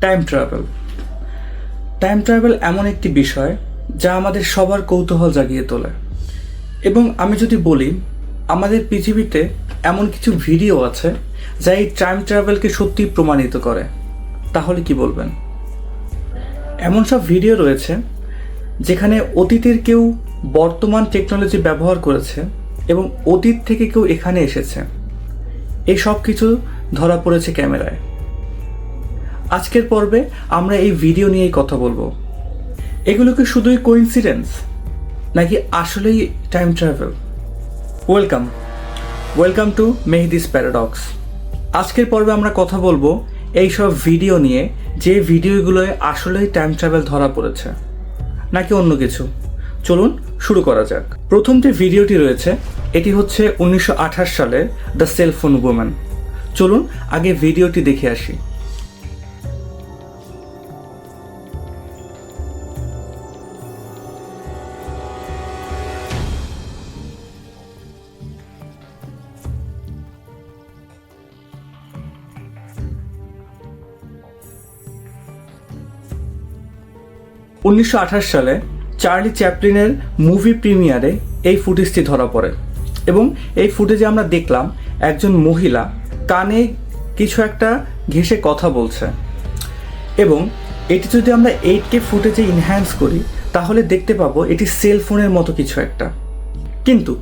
Time travel time travel এমন একটি বিষয় যা আমাদের সবার কৌতূহল জাগিয়ে তোলে। এবং আমি যদি বলি, আমাদের পৃথিবীতে এমন কিছু ভিডিও আছে যা এই টাইম ট্রাভেলকে সত্যি প্রমাণিত করে। তাহলে কি বলবেন? এমন সব ভিডিও রয়েছে যেখানে অতীতের কেউ বর্তমান টেকনোলজি ব্যবহার করেছে এবং অতীত থেকে কেউ এখানে এসেছে। এই সব কিছু ধরা পড়েছে ক্যামেরায়। আজকের পর্বে আমরা এই ভিডিও নিয়েই কথা বলব। এগুলো কি শুধুই কোইন্সিডেন্স নাকি আসলেই time travel welcome welcome to Mehdi's paradox আজকের পর্বে আমরা কথা বলব এই সব ভিডিও নিয়ে, যে ভিডিওগুলোয় আসলেই টাইম ট্রাভেল ধরা পড়েছে। নাকি অন্য কিছু? চলুন শুরু করা যাক। প্রথম যে ভিডিওটি রয়েছে, এটি হচ্ছে উনিশশো সালের দ্য সেলফোন উমেন চলুন আগে ভিডিওটি দেখে আসি। উনিশশো আঠাশ সালে চার্লি চ্যাপলিনের মুভি প্রিমিয়ারে এই ফুটেজটি ধরা পড়ে এবং এই ফুটেজে আমরা দেখলাম একজন মহিলা কানে কিছু একটা ঘেসে কথা বলছে। এবং এটি যদি আমরা এইট কে ফুটেজে ইনহ্যান্স করি, তাহলে দেখতে পাবো এটি সেল ফোনের মতো কিছু একটা। কিন্তু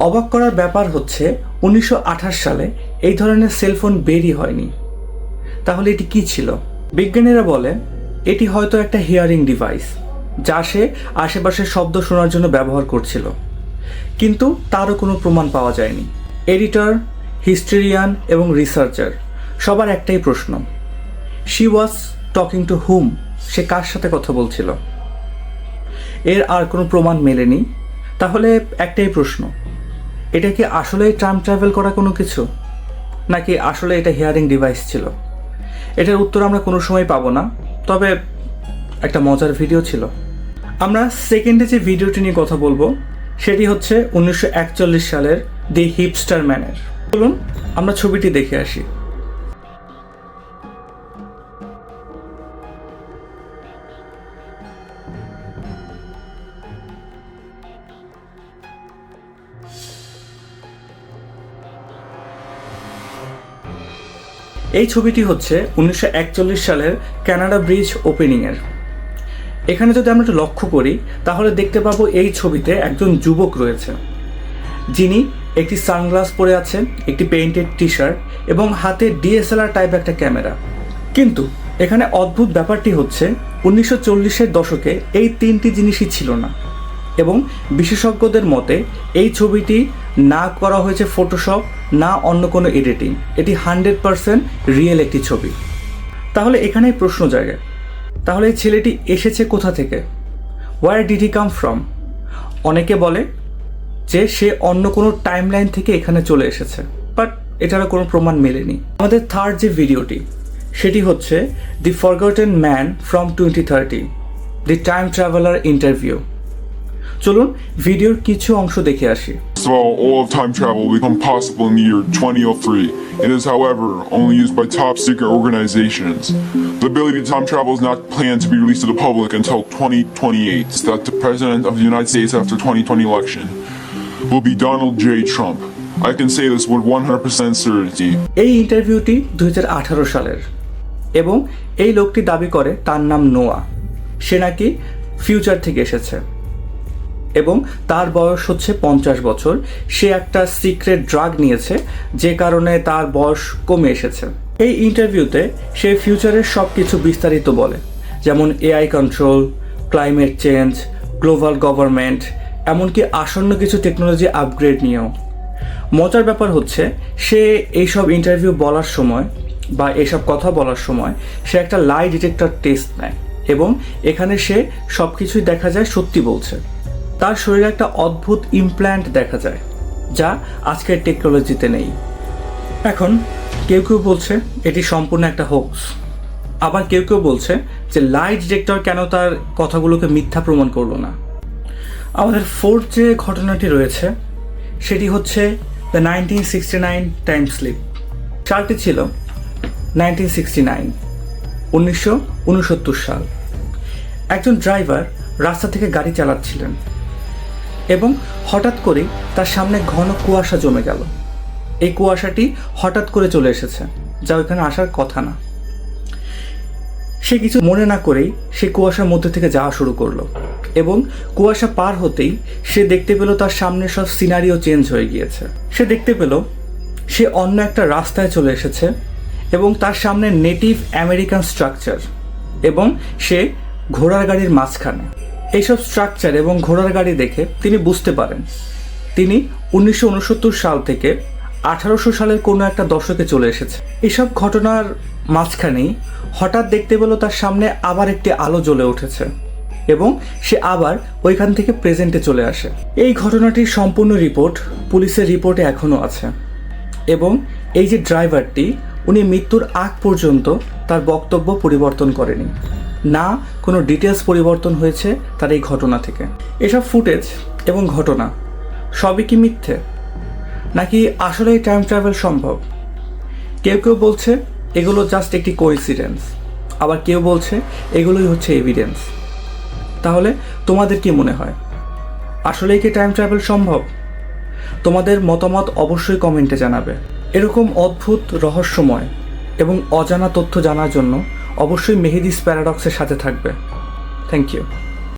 অবাক করার ব্যাপার হচ্ছে উনিশশো আঠাশ সালে এই ধরনের সেলফোন বেরই হয়নি। তাহলে এটি কি ছিল? বিজ্ঞানীরা বলে এটি হয়তো একটা হিয়ারিং ডিভাইস যা সে আশেপাশের শব্দ শোনার জন্য ব্যবহার করছিল। কিন্তু তারও কোনো প্রমাণ পাওয়া যায়নি। এডিটর হিস্টেরিয়ান এবং রিসার্চার সবার একটাই প্রশ্ন। She was talking to whom সে কার সাথে কথা বলছিল? এর আর কোনো প্রমাণ মেলেনি? তাহলে একটাই প্রশ্ন, এটা কি আসলেই টাইম ট্রাভেল করা কোনো কিছু? নাকি আসলে এটা হিয়ারিং ডিভাইস ছিল? এটার উত্তর আমরা কোনো সময় পাবো না। তবে একটা মজার ভিডিও ছিল। আমরা সেকেন্ডে যে ভিডিওটি নিয়ে কথা বলব, সেটি হচ্ছে উনিশশো একচল্লিশ সালের দি হিপস্টার ম্যানের বলুন আমরা ছবিটি দেখে আসি। এই ছবিটি হচ্ছে উনিশশো একচল্লিশ সালের কানাডা ব্রিজ ওপেনিংয়ের। এখানে যদি আমরা একটু লক্ষ্য করি, তাহলে দেখতে পাবো এই ছবিতে একজন যুবক রয়েছে। যিনি একটি সানগ্লাস পরে আছেন, একটি পেইন্টেড টি শার্ট এবং হাতে ডিএসএলআর টাইপ একটা ক্যামেরা। কিন্তু এখানে অদ্ভুত ব্যাপারটি হচ্ছে, উনিশশো চল্লিশের দশকে এই তিনটি জিনিসই ছিল না এবং বিশেষজ্ঞদের মতে এই ছবিটি না করা হয়েছে ফটোশপ না অন্য কোনো এডিটিং এটি হান্ড্রেড পারসেন্ট রিয়েল একটি ছবি। তাহলে এখানেই প্রশ্ন জায়গা তাহলে এই ছেলেটি এসেছে কোথা থেকে? Where did he come from অনেকে বলে যে সে অন্য কোনো টাইম লাইন থেকে এখানে চলে এসেছে বাট এটারও কোনো প্রমাণ মেলেনি। আমাদের থার্ড যে ভিডিওটি সেটি হচ্ছে the forgotten man from twenty thirty the time traveller interview চলুন ভিডিওর কিছু অংশ দেখে আসি First of all, all of time travel will become possible in the year 2003. It is, however, only used by top secret organizations. The ability to time travel is not planned to be released to the public until 2028. That the President of the United States after 2020 election will be Donald J. Trump. I can say this with 100% certainty. এই ইন্টারভিউটি দুই সালের এবং এই লোকটি দাবি করে তার নাম নোয়া সে নাকি ফিউচার থেকে এসেছে এবং তার বয়স হচ্ছে পঞ্চাশ বছর। সে একটা সিক্রেট ড্রাগ নিয়েছে, যে কারণে তার বয়স কমে এসেছে। এই ইন্টারভিউতে সে ফিউচারের সব কিছু বিস্তারিত বলে, যেমন AI control climate change global government এমনকি আসন্ন কিছু টেকনোলজি আপগ্রেড নিয়েও। মজার ব্যাপার হচ্ছে, সে এইসব ইন্টারভিউ বলার সময় বা এইসব কথা বলার সময় সে একটা লাই ডিটেক্টর টেস্ট নেয় এবং এখানে সে সব কিছুই দেখা যায় সত্যি বলছে। তার শরীরে একটা অদ্ভুত ইমপ্ল্যান্ট দেখা যায়, যা আজকের টেকনোলজিতে নেই। এখন কেউ কেউ বলছে এটি সম্পূর্ণ একটা হোক্স আবার কেউ কেউ বলছে যে লাই ডিটেক্টর কেন তার কথাগুলোকে মিথ্যা প্রমাণ করল না। আমাদের ফোর্থ যে ঘটনাটি রয়েছে, সেটি হচ্ছে the nineteen sixty nine time slip সালটি ছিল নাইনটিন সিক্সটি নাইন উনিশশো উনসত্তর সাল। একজন ড্রাইভার রাস্তা থেকে গাড়ি চালাচ্ছিলেন। এবং হঠাৎ করে তার সামনে ঘন কুয়াশা জমে গেল। এই কুয়াশাটি হঠাৎ করে চলে এসেছে, যা ওইখানে আসার কথা না। সে কিছু মনে না করেই সে কুয়াশার মধ্যে থেকে যাওয়া শুরু করল এবং কুয়াশা পার হতেই সে দেখতে পেল তার সামনে সব সিনারিও চেঞ্জ হয়ে গিয়েছে। সে দেখতে পেল সে অন্য একটা রাস্তায় চলে এসেছে এবং তার সামনে নেটিভ আমেরিকান স্ট্রাকচার এবং সে ঘোড়ার গাড়ির মাঝখানে। এইসব স্ট্রাকচার এবং ঘোড়ার গাড়ি দেখে তিনি বুঝতে পারেন। তিনি উনিশশো উনসত্তর সাল থেকে আঠারোশো সালের কোনো একটা দশকে চলে এসেছে। এসব ঘটনার মাঝখানেই হঠাৎ দেখতে পেল তার সামনে আবার একটি আলো জ্বলে উঠেছে এবং সে আবার ওইখান থেকে প্রেজেন্টে চলে আসে। এই ঘটনাটির সম্পূর্ণ রিপোর্ট পুলিশের রিপোর্টে এখনও আছে এবং এই যে ড্রাইভারটি উনি মৃত্যুর আগ পর্যন্ত তার বক্তব্য পরিবর্তন করেনি। না কোনো ডিটেলস পরিবর্তন হয়েছে তার এই ঘটনা থেকে। এসব ফুটেজ এবং ঘটনা সবই কি মিথ্যে? নাকি আসলেই টাইম ট্রাভেল সম্ভব? কেউ কেউ বলছে, এগুলো জাস্ট একটি কোইন্সিডেন্স আবার কেউ বলছে, এগুলোই হচ্ছে এভিডেন্স তাহলে তোমাদের কি মনে হয়? আসলেই কি টাইম ট্রাভেল সম্ভব? তোমাদের মতামত অবশ্যই কমেন্টে জানাবে। এরকম অদ্ভুত, রহস্যময় এবং অজানা তথ্য জানার জন্য অবশ্যই মেহেদিস প্যারাডক্সের সাথে থাকবে। Thank you